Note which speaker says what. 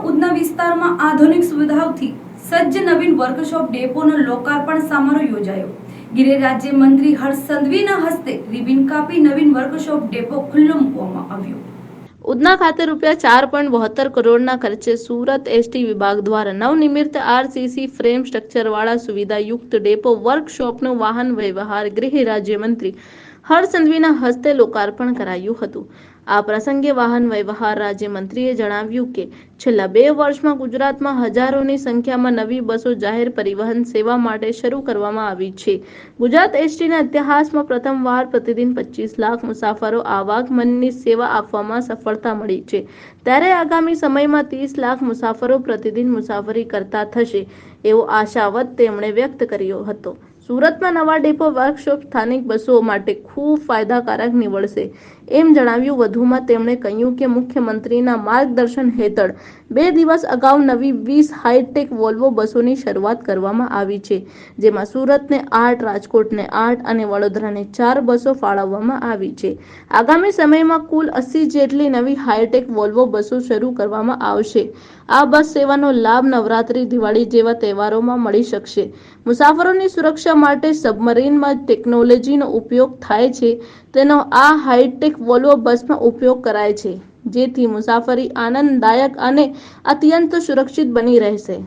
Speaker 1: ઉધના વિસ્તારમાં આધુનિક સુવિધાઓથી સજ્જ નવીન વર્કશોપ, ડેપોનો લોકાર્પણ સમારોહ યોજાયો. ગૃહ રાજ્યમંત્રી હર્ષ સંઘવીના હસ્તે રિબિન કાપી નવીન વર્કશોપ, ડેપો ખુલ્લો મૂકવામાં આવ્યો.
Speaker 2: ઉધના ખાતે રૂપિયા ચાર પોઈન્ટ બહોત્તર કરોડના ખર્ચે સુરત એસટી વિભાગ દ્વારા નવનિર્મિત આરસીસી ફ્રેમ સ્ટ્રક્ચરવાળા સુવિધાયુક્ત ડેપો વર્કશોપનું વાહન વ્યવહાર ગૃહ રાજ્યમંત્રી હર્ષ સંઘવીના હસ્તે લોકાર્પણ કરાયું હતું. આ પ્રસંગે વાહન વ્યવહાર રાજ્યમંત્રીએ જણાવ્યું કે, છેલ્લા બે વર્ષમાં ગુજરાતમાં હજારોની સંખ્યામાં નવી બસો જાહેર પરિવહન સેવા માટે શરૂ કરવામાં આવી છે. ગુજરાત એસટીના ઇતિહાસમાં પ્રથમવાર પ્રતિદિન પચીસ લાખ મુસાફરો આવાગમનની સેવા આપવામાં સફળતા મળી છે. ત્યારે આગામી સમયમાં ત્રીસ લાખ મુસાફરો પ્રતિદિન મુસાફરી કરતા થશે, એવો આશાવત તેમણે વ્યક્ત કર્યો હતો. સુરતમાં નવા ડેપો વર્કશોપ સ્થાનિક બસો માટે ખૂબ ફાયદાકારક નીવડશે. એમ જણાવ્યું, વધુમાં તેમણે કહ્યું કે મુખ્યમંત્રીના માર્ગદર્શન હેઠળ બે દિવસ અગાઉ નવી વીસ હાઈટેક વોલ્વો બસોની શરૂઆત કરવામાં આવી છે, જેમાં સુરતને આઠ, રાજકોટને આઠ અને વડોદરાને ચાર બસો ફાળવવામાં આવી છે. આગામી સમયમાં કુલ અસી જેટલી નવી હાઈટેક વોલ્વો બસો શરૂ કરવામાં આવશે. આ બસ સેવાનો લાભ નવરાત્રી, દિવાળી જેવા તહેવારોમાં મળી શકશે. મુસાફરોની સુરક્ષા માટે સબમરીનમાં ટેકનોલોજીનો ઉપયોગ થાય છે. તેનો આ હાઈટેક વોલ્વો બસમાં ઉપયોગ કરાય છે, જેથી મુસાફરી આનંદદાયક અને અત્યંત સુરક્ષિત બની રહેશે.